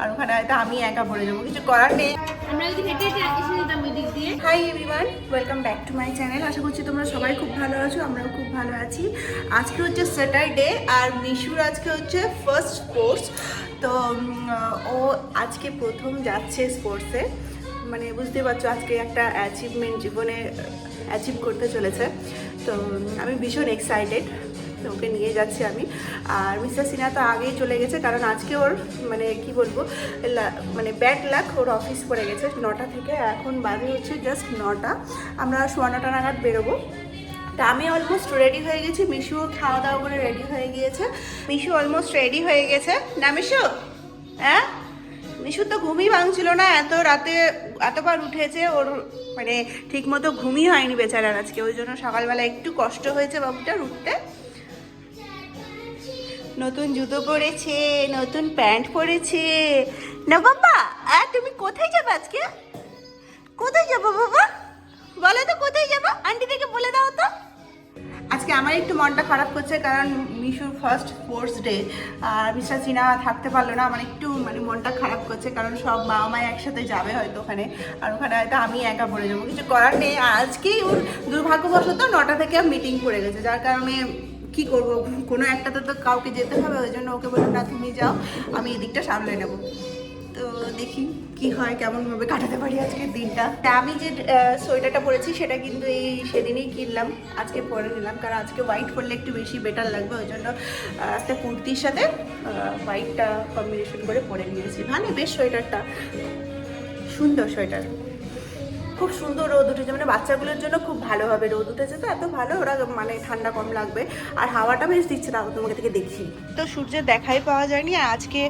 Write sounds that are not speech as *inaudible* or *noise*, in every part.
আর ওখানে হয়তো আমি একা পড়ে যাব কিছু করার নেই। আমরা যদি হেঁটে হেঁটে এসে যেতাম ওই দিক দিয়ে। Hi everyone welcome back to my channel আশা করছি তোমরা সবাই খুব ভালো আছো আমরাও খুব ভালো আছি। আজকে হচ্ছে স্যাটারডে আর মিশুর আজকে হচ্ছে ফার্স্ট স্পোর্টস তো ও আজকে প্রথম যাচ্ছে স্পোর্টসে মানে বুঝতে পারছ আজকে একটা অ্যাচিভমেন্ট জীবনে অ্যাচিভ করতে চলেছে। তো আমি ভীষণ এক্সাইটেড ওকে নিয়ে যাচ্ছি আমি। আর মিস্টার সিনহা তো আগেই চলে গেছে, কারণ আজকে ওর মানে কি বলব মানে ব্যাড লাক ওর অফিস পড়ে গেছে নটা থেকে। এখন বাজে হচ্ছে জাস্ট নটা। আমরা সোয়া নটা নাগাদ বেরোবো। তা আমি অলমোস্ট রেডি হয়ে গেছি। মিশুও খাওয়া দাওয়া করে রেডি হয়ে গিয়েছে। মিশু অলমোস্ট রেডি হয়ে গেছে। না, মিশু? হ্যাঁ? মিশু তো ঘুমই ভাঙছিল না। এত রাতে এতবার উঠেছে, ওর মানে ঠিক মতো ঘুমই হয়নি বেচারার আজকে। ওই জন্য সকালবেলা একটু কষ্ট হয়েছে বাবুটার উঠতে। নতুন জুতো পরেছে, নতুন প্যান্ট পরেছে। না বাবা আর তুমি কোথায় যাবে আজকে? কোথায় যাব বাবা? বলো তো, কোথায় যাব? আন্টি থেকে বলে দাও তো। আজকে আমার একটু মনটা খারাপ করছে, কারণ মিশুর ফার্স্ট স্পোর্টস ডে আর মিস্টার সিনহা থাকতে পারল না, আমার একটু মানে মনটা খারাপ করছে, কারণ সব বাবা মা একসাথে যাবে হয়তো ওখানে। আর ওখানে হয়তো আমি একা পড়ে যাব, কিছু করার নেই। আজকেই ওর দুর্ভাগ্যবশত নটা থেকে মিটিং পড়ে গেছে, যার কারণে কি করব? কোনো একটাতে তো কাউকে যেতে হবে, ওই জন্য ওকে বললাম, না, তুমি যাও, আমি এদিকটা সামলে নেব। তো দেখি কি হয় কেমন ভাবে কাটাতে পারি আজকের দিনটা। তা আমি যে সোয়েটারটা পরেছি, সেটা কিন্তু এই সেদিনই কিনলাম, আজকে পরে নিলাম, কারণ আজকে হোয়াইট পরলে একটু বেশি বেটার লাগবে, ওই জন্য একটা কুর্তির সাথে হোয়াইটটা কম্বিনেশন করে পরে নিয়েছি। ভালো বেশ সোয়েটারটা, সুন্দর সোয়েটার। খুব সুন্দর রোদ উঠেছে। মানে বাচ্চাগুলোর জন্য খুব ভালো হবে রোদ উঠেছে তো, এত ভালো ওরা মানে ঠান্ডা কম লাগবে। আর হাওয়াটা বেশ দিচ্ছে তাও তোমাকে থেকে দেখি। তো সূর্যের দেখাই পাওয়া যায়নি আজকে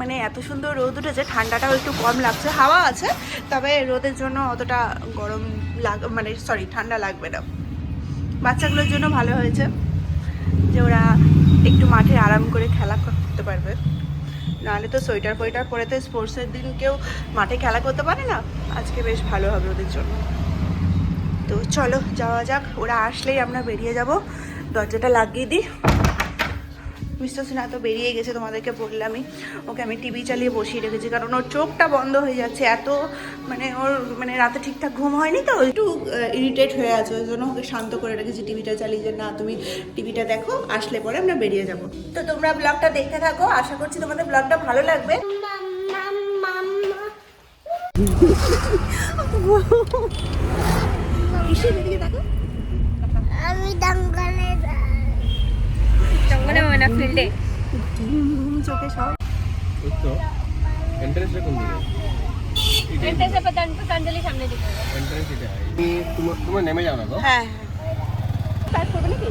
মানে এত সুন্দর রোদ উঠেছে, ঠান্ডাটাও একটু কম লাগছে, হাওয়া আছে, তবে রোদের জন্য অতটা গরম লাগ মানে সরি ঠান্ডা লাগবে না। বাচ্চাগুলোর জন্য ভালো হয়েছে, যে ওরা একটু মাঠে আরাম করে খেলা করতে পারবে। নাহলে তো সোয়েটার ফোয়েটার পরে তো স্পোর্টসের দিন কেউ মাঠে খেলা করতে পারে না। আজকে বেশ ভালো হবে ওদের জন্য। তো চলো যাওয়া যাক, ওরা আসলেই আমরা বেরিয়ে যাব। দরজাটা লাগিয়ে দিই। মিস্টার সিনহা তো বেরিয়ে গেছে তোমাদেরকে বললামই। ওকে আমি টিভি চালিয়ে বসিয়ে রেখেছি কারণ ওর চোখটা বন্ধ হয়ে যাচ্ছে এত মানে ওর মানে রাতে ঠিকঠাক ঘুম হয়নি তো? একটু ইরিটেট হয়ে আছে ওই জন্য ওকে শান্ত করে রেখেছি টিভিটা চালিয়ে যে না তুমি টিভিটা দেখো আসলে পরে আমরা বেরিয়ে যাব। তো তোমরা ব্লগটা দেখতে থাকো আশা করছি তোমাদের ব্লগটা ভালো লাগবে। কিসের *laughs* এন্ট্রেন্সটা কোন দিকে এন্ট্রেন্সে পতন পতঞ্জলি সামনে দিকে এন্ট্রেন্স এটা তোমার তোমার নেমে যাও না তো হ্যাঁ স্টার্ট করবে নাকি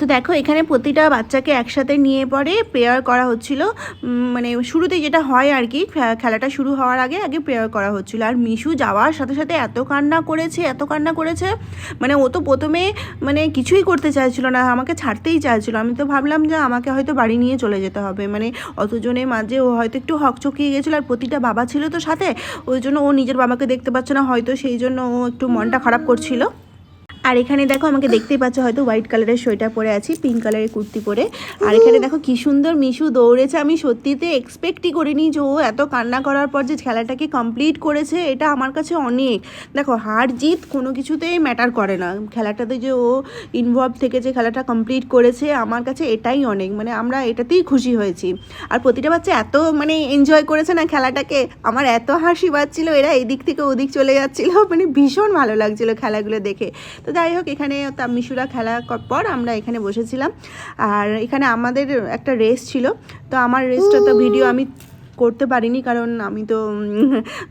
তো দেখো, এখানে প্রতিটা বাচ্চাকে একসাথে নিয়ে পরে প্রেয়ার করা হচ্ছিল। মানে শুরুতে যেটা হয় আর কি খেলাটা শুরু হওয়ার আগে আগে প্রেয়ার করা হচ্ছিল। আর মিশু যাওয়ার সাথে সাথে এত কান্না করেছে, এত কান্না করেছে মানে ও তো প্রথমে মানে কিছুই করতে চাইছিল না, আমাকে ছাড়তেই চাইছিল। আমি তো ভাবলাম যে আমাকে হয়তো বাড়ি নিয়ে চলে যেতে হবে। মানে অতজনের মাঝে ও হয়তো একটু হকচকিয়ে গেছিল, আর প্রতিটা বাবা ছিল তো সাথে, ওই জন্য ও নিজের বাবাকে দেখতে পাচ্ছে না, হয়তো সেই জন্য ও একটু মনটা খারাপ করছিল। আর এখানে দেখো আমাকে দেখতেই পাচ্ছ হয়তো হোয়াইট কালারের সোয়েটার পরে আছি পিঙ্ক কালারের কুর্তি পরে। আর এখানে দেখো কি সুন্দর মিশু দৌড়েছে। আমি সত্যিতে এক্সপেক্টই করিনি যে ও এত কান্না করার পর যে খেলাটাকে কমপ্লিট করেছে এটা আমার কাছে অনেক। দেখো হার জিত কোনো কিছুতেই ম্যাটার করে না। খেলাটাতে যে ও ইনভলভ থেকে যে খেলাটা কমপ্লিট করেছে আমার কাছে এটাই অনেক। মানে আমরা এটাতেই খুশি হয়েছি। আর প্রতিটা বাচ্চা এত মানে এনজয় করেছে না খেলাটাকে। আমার এত হাসি পাচ্ছিল এরা এদিক থেকে ওদিক চলে যাচ্ছিল। মানে ভীষণ ভালো লাগছিল খেলাগুলো দেখে। তো যাই হোক এখানে তা মিশুরা খেলা পর আমরা এখানে বসেছিলাম। আর এখানে আমাদের একটা রেস ছিল। তো আমার রেসটা তো ভিডিও আমি করতে পারিনি, কারণ আমি তো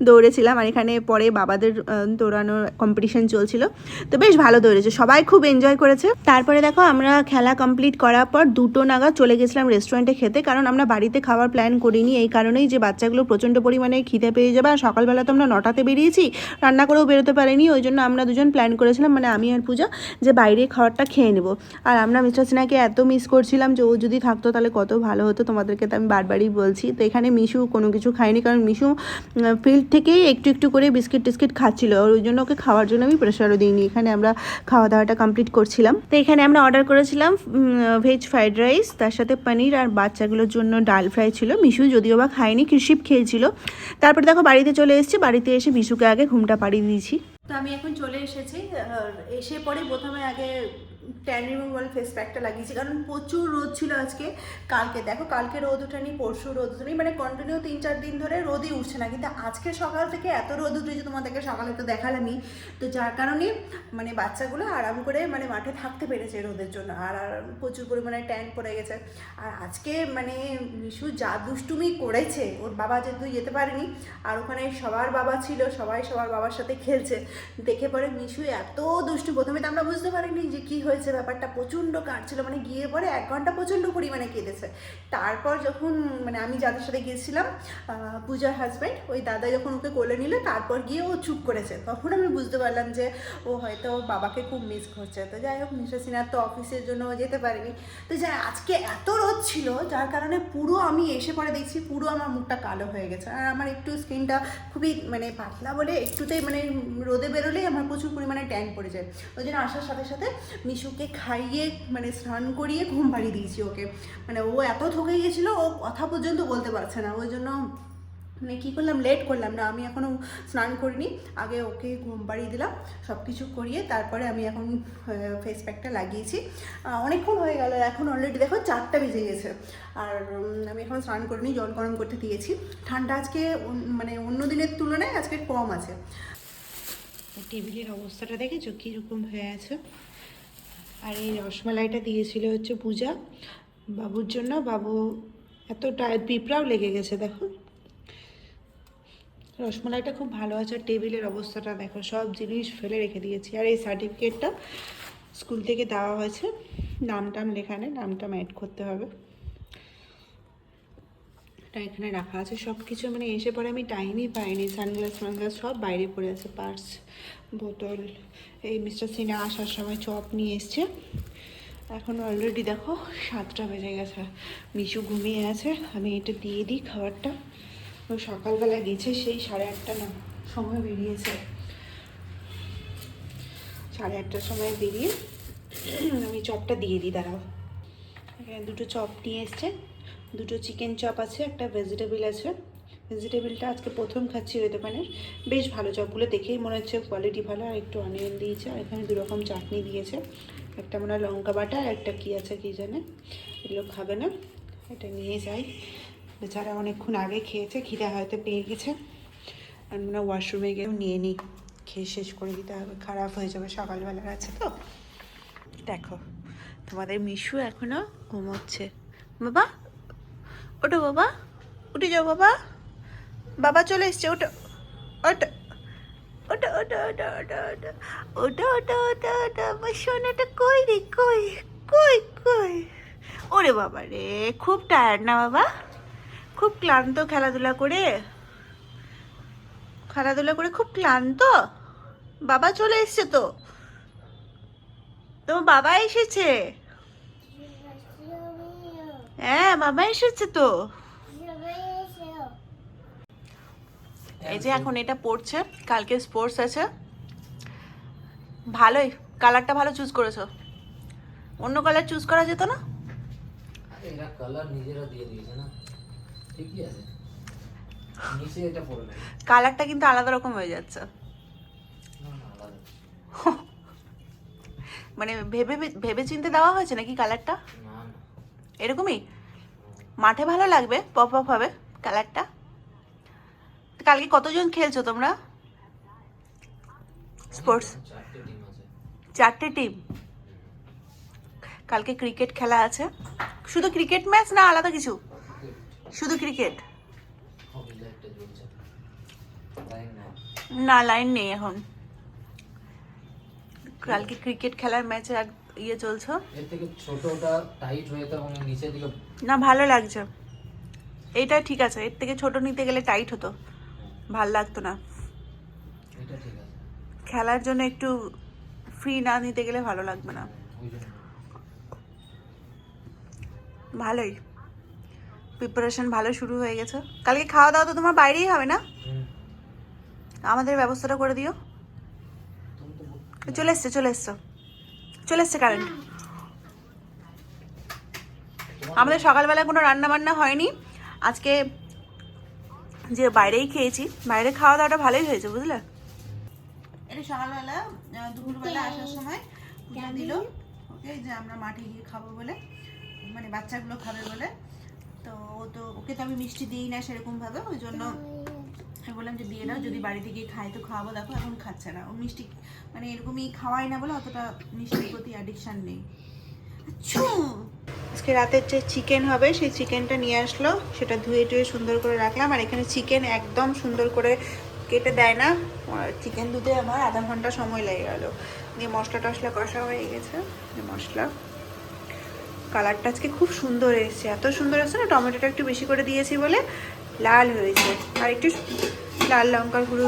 দৌড়েছিলাম আর এখানে পরে বাবাদের দৌড়ানোর কম্পিটিশন চলছিল। তো বেশ ভালো দৌড়েছে, সবাই খুব এনজয় করেছে। তারপরে দেখো আমরা খেলা কমপ্লিট করার পর দুটো নাগাদ চলে গেছিলাম রেস্টুরেন্টে খেতে, কারণ আমরা বাড়িতে খাওয়ার প্ল্যান করিনি, এই কারণেই যে বাচ্চাগুলো প্রচণ্ড পরিমাণে খিদে পেয়ে যাবে আর সকালবেলা তো আমরা নটাতে বেরিয়েছি, রান্না করেও বেরোতে পারিনি, ওই জন্য আমরা দুজন প্ল্যান করেছিলাম মানে আমি আর পূজা, যে বাইরে খাবারটা খেয়ে নেব। আর আমরা মিস্টার সিনহাকে এত মিস করছিলাম যে ও যদি থাকতো তাহলে কত ভালো হতো, তোমাদেরকে তো আমি বারবারই বলছি। তো এখানে মিশু মিশু, কোনো কিছু খায়নি কারণ মিশু ফিল্ড থেকেই একটু একটু করে বিস্কিট টিস্কিট খাচ্ছিল। আর ওই জন্য ওকে খাওয়ার জন্য আমি প্রেশারও দিইনি। এখানে আমরা খাওয়া দাওয়াটা কমপ্লিট করছিলাম। তো এখানে আমরা অর্ডার করেছিলাম ভেজ ফ্রাইড রাইস তার সাথে পনির আর বাচ্চাগুলোর জন্য ডাল ফ্রাই ছিল। মিশু যদিও বা খায়নি, কৃষিপ খেয়েছিল। তারপর দেখো বাড়িতে চলে এসেছি। বাড়িতে এসে মিশুকে আগে ঘুমটা পাড়িয়ে দিয়েছি। তো আমি এখন চলে এসেছি এসে পরে প্রথমে আগে ট্যান রিমুভাল ফেস প্যাকটা লাগিয়েছি, কারণ প্রচুর রোদ ছিল আজকে। কালকে, দেখো, কালকে রোদ উঠেনি পরশু রোদ উঠেনি মানে কন্টিনিউ তিন চার দিন ধরে রোদই উঠছে না। কিন্তু আজকে সকাল থেকে এত রোদ উঠেছে, তোমাদেরকে সকালে তো দেখালামই। তো যার কারণে মানে বাচ্চাগুলো আরাম করে মানে মাঠে থাকতে পেরেছে রোদের জন্য। আর আর প্রচুর পরিমাণে ট্যান পড়ে গেছে। আর আজকে মানে মিশু যা দুষ্টুমি করেছে, ওর বাবা যেহেতু যেতে পারেনি, আর ওখানে সবার বাবা ছিল, সবাই সবার বাবার সাথে খেলছে। দেখে পরে মিশু এত দুষ্টু, প্রথমে তো আমরা বুঝতে পারিনি যে কী হয়েছে। ব্যাপারটা প্রচণ্ড কাটছিল মানে গিয়ে পরে এক ঘণ্টা প্রচণ্ড পরিমাণে কেঁদেছে। তারপর যখন মানে আমি যাদের সাথে গিয়েছিলাম পূজার হাজব্যান্ড ওই দাদা যখন ওকে কোলে নিল, তারপর গিয়ে ও চুপ করেছে। তখন আমি বুঝতে পারলাম যে, ও হয়তো বাবাকে খুব মিস করছে। তো যাই হোক মিশা সিনহার তো অফিসের জন্য যেতে পারিনি। তো যাই আজকে এত রোদ ছিল, যার কারণে পুরো আমি এসে পরে দেখছি পুরো আমার মুখটা কালো হয়ে গেছে। আর আমার একটু স্কিনটা খুবই মানে পাতলা বলে একটুতেই মানে রোদে বেরোলেই আমার প্রচুর পরিমাণে ট্যান পড়ে যায়। ওই জন্য আসার সাথে সাথে মিশুকে খাইয়ে মানে স্নান করিয়ে ঘুম পাড়িয়ে দিয়েছি ওকে। মানে ও এত থকে গেছিল ও কথা পর্যন্ত বলতে পারছে না। ওই জন্য মানে কী করলাম লেট করলাম না। আমি এখনও স্নান করিনি। আগে ওকে ঘুম পাড়িয়ে দিলাম সব কিছু করিয়ে তারপরে আমি এখন ফেস প্যাকটা লাগিয়েছি। অনেকক্ষণ হয়ে গেল, এখন অলরেডি দেখো চারটা বেজে গেছে। আর আমি এখন স্নান করিনি, জল গরম করতে দিয়েছি। ঠান্ডা আজকে মানে অন্য দিনের তুলনায় আজকে কম আছে। টেবিলের অবস্থাটা দেখেছ? কীরকম হয়ে আছে? আর এই রসমালাইটা দিয়েছিল হচ্ছে পূজা বাবুর জন্য। বাবু এত টায়ার পিঁপড়াও লেগে গেছে, দেখো। রসমালাইটা খুব ভালো আছে, আর টেবিলের অবস্থাটা দেখো, সব জিনিস ফেলে রেখে দিয়েছি। আর এই সার্টিফিকেটটা স্কুল থেকে দেওয়া হয়েছে। নাম টাম লেখা নেই নাম টাম অ্যাড করতে হবে। এটা এখানে রাখা আছে। সব কিছু মানে এসে পরে আমি টাইমই পাইনি। সানগ্লাস ফানগ্লাস সব বাইরে পড়ে আছে, পার্স, বোতল। এই মিস্টার সিনহা আসার সময় চপ নিয়ে এসছে। এখন অলরেডি দেখো সাতটা বেজে গেছে। মিশু ঘুমিয়ে আছে। আমি এটা দিয়ে দিই খাবারটা। ও সকালবেলা গেছে সেই সাড়ে আটটা না, সময় বেরিয়েছে। সাড়ে আটটার সময় বেরিয়ে আমি চপটা দিয়ে দিই, দাঁড়াও। এখানে দুটো চপ নিয়ে এসছে। দুটো চিকেন চপ আছে, একটা ভেজিটেবিল আছে। ভেজিটেবিলটা আজকে প্রথম খাচ্ছি ওই দোকানের। বেশ ভালো চপগুলো দেখেই মনে হচ্ছে কোয়ালিটি ভালো, আর একটু অনিয়ন দিয়েছে, আর এখানে দুরকম চাটনি দিয়েছে। একটা মনে হয় লঙ্কা বাটা, আর একটা কী আছে কী জানে, এগুলো খাবে না। এটা নিয়ে যাই। বেচারা অনেকক্ষণ আগে খেয়েছে, খিদে হয়তো পেয়ে গেছে। আর মনে ওয়াশরুমে গিয়েও নিয়ে নিই খেয়ে শেষ করে দিতে হবে, খারাপ হয়ে যাবে সকালবেলার আছে তো? দেখো, তোমাদের মিশু এখনও ঘুমোচ্ছে। বাবা ওটো বাবা, উঠে যাও বাবা। বাবা চলে এসছে ওটো ওটো ওটা ওটা ওটা ওটা ওটা ওটা ওটা ওটা ওটা আমার সোনাটা কই রে, কই কই কই? ওরে বাবা রে, খুব টায়ার্ড না বাবা? খুব ক্লান্ত খেলাধুলা করে। খেলাধুলা করে খুব ক্লান্ত? বাবা চলে এসছে তো। তোমার বাবা এসেছে। বাবা এসেছে তো? এই যে এখন এটা পড়ছে কালকে স্পোর্টস আছে। ভালোই কালারটা ভালো চুজ করেছ। অন্য কালার চুজ করা যেত না? এরা কালার নিজেরা দিয়ে দিয়েছে না? ঠিকই আছে। নিচে এটা পড়ে কালারটা কিন্তু আলাদা রকম হয়ে যাচ্ছে। মানে ভেবে ভেবে চিনতে দেওয়া হয়েছে নাকি কালারটা এরকমই? মাঠে ভালো লাগবে পপ আপ হবে কালারটা। কালকে কতজন খেলছো তোমরা? স্পোর্টস চারটে টিম কালকে ক্রিকেট খেলা আছে। শুধু ক্রিকেট ম্যাচ না, আলাদা কিছু? শুধু ক্রিকেট না লাইন নেই এখন। কালকে ক্রিকেট খেলার ম্যাচে ইয়ে চলছে। এর থেকে ছোটটা টাইট হয়ে তো এবং নিচের দিকে না ভালো লাগছে। এইটা ঠিক আছে এর থেকে ছোট নিতে গেলে টাইট হতো। ভালো লাগতো না। এটা খেলার জন্য একটু ফ্রি না নিতে গেলে ভালো লাগবে না। ভালোই। প্রিপারেশন ভালো শুরু হয়ে গেছে। কালকে খাওয়া দাওয়া তো তোমার বাইরেই হবে না? আমাদের ব্যবস্থাটা করে দিও। চলে এসছে চলে এসছো। চলে এসছে কারেন্ট আমাদের সকালবেলা কোনো রান্না বান্না হয়নি। আজকে যে বাইরেই খেয়েছি বাইরে খাওয়া দাওয়াটা ভালোই হয়েছে বুঝলে? এটা সকালবেলা দুপুরবেলা আসার সময় পুজো দিল। ওকে যে আমরা মাঠে গিয়ে খাব বলে মানে বাচ্চাগুলো খাবে বলে। তো ও তো ওকে তো আমি মিষ্টি দিই না সেরকমভাবে ওই জন্য আমি বললাম যে দিয়ে নাও যদি বাড়িতে গিয়ে খাই তো খাওয়াবো দেখো এখন খাচ্ছে না। ও মিষ্টি মানে এরকমই খাওয়াই না বলে অতটা মিষ্টির প্রতি অ্যাডিকশান নেই। আচ্ছু! আজকে রাতের যে চিকেন হবে, সেই চিকেনটা নিয়ে আসলো। সেটা ধুয়ে টুয়ে সুন্দর করে রাখলাম। আর এখানে চিকেন একদম সুন্দর করে কেটে দেয় না। চিকেন দুধে আমার আধা ঘণ্টা সময় লেগে গেল। দিয়ে মশলা টশলা কষা হয়ে গেছে। মশলা। কালারটা আজকে খুব সুন্দর এসেছে। এত সুন্দর এসেছে না, টমেটোটা একটু বেশি করে দিয়েছি বলে লাল হয়েছে। আর একটু লাল লঙ্কার গুঁড়ো।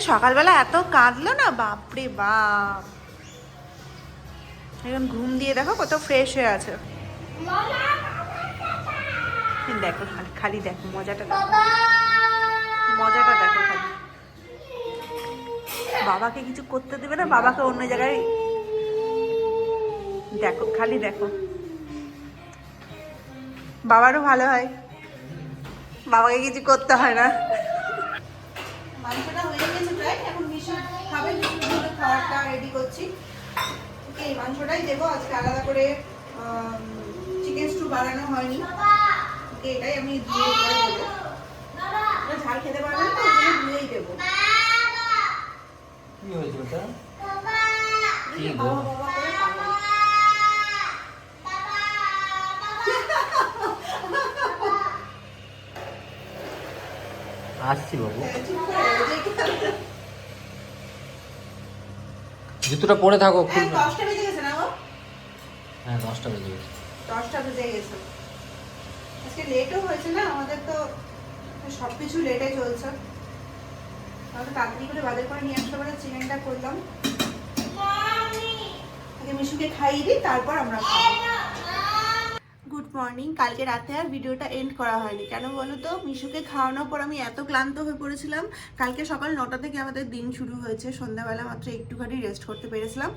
সকালবেলা এত কাঁদলো না? বাপরে বাপ। এখন ঘুম দিয়ে দেখো কত ফ্রেশ হয়ে আছে। দেখো খালি দেখো, মজাটা দেখো। মজাটা দেখো খালি। বাবাকে কিছু করতে দেবে না? বাবাকে অন্য জায়গায় দেখো, খালি দেখো। বাবারও ভালো হয়। বাবাকে কিছু করতে হয় না। মাংসটা হয়ে গেছে প্রায় এখন মিশু খাবে মিশুর জন্য খাবারটা রেডি করছি। ওকে এই মাংসটাই দেবো আজকে আলাদা করে চিকেন স্টু বানানো হয়নি। ওকে এটাই আমি দিয়ে পরে দেবো। ঝাল খেতে পারবে তো ধুয়েই দেবো। কি হয়েছে ওটা কি গো বাবা বাবা করে খাবে। আসছি বাবু। জুতোটা পরে থাকো এই খুলবে দশটা বেজে গেছে না হ্যাঁ দশটা বেজে গেছে। দশটা বেজে গেছে। আজকে লেটও হয়েছে না আমাদের তো সব কিছু লেটে চলছে। তাহলে তাড়াতাড়ি করে বাজার করে নিয়ে আসতে পারে চিকেনটা করলাম। আগে মিশুকে খাইয়ে দিই তারপর আমরা খাব। মর্নিং কালকে রাতে আর ভিডিওটা এন্ড করা হয়নি। কেন বলো তো মিশুকে খাওয়ানোর পর আমি এত ক্লান্ত হয়ে পড়েছিলাম। কালকে সকাল নটা থেকে আমাদের দিন শুরু হয়েছে। সন্ধ্যাবেলা মাত্র একটুখানি রেস্ট করতে পেরেছিলাম।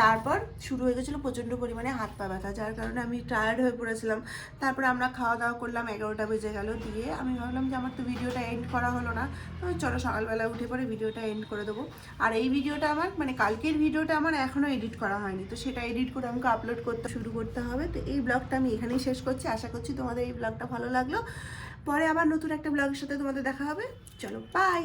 তারপর শুরু হয়ে গেছিল প্রচণ্ড পরিমাণে হাত পা ব্যথা, যার কারণে আমি টায়ার্ড হয়ে পড়েছিলাম। তারপরে আমরা খাওয়া দাওয়া করলাম, এগারোটা বেজে গেল দিয়ে আমি ভাবলাম যে আমার তো ভিডিওটা এন্ড করা হলো না। চলো সকালবেলা উঠে পরে ভিডিওটা এন্ড করে দেবো। আর এই ভিডিওটা আমার মানে কালকের ভিডিওটা আমার এখনও এডিট করা হয়নি। তো সেটা এডিট করে আমাকে আপলোড করতে শুরু করতে হবে। তো এই ব্লগটা আমি এখানেই শেষ করছি। আশা করছি তোমাদের এই ব্লগটা ভালো লাগল। পরে আবার নতুন একটা ব্লগের সাথে তোমাদের দেখা হবে। চলো বাই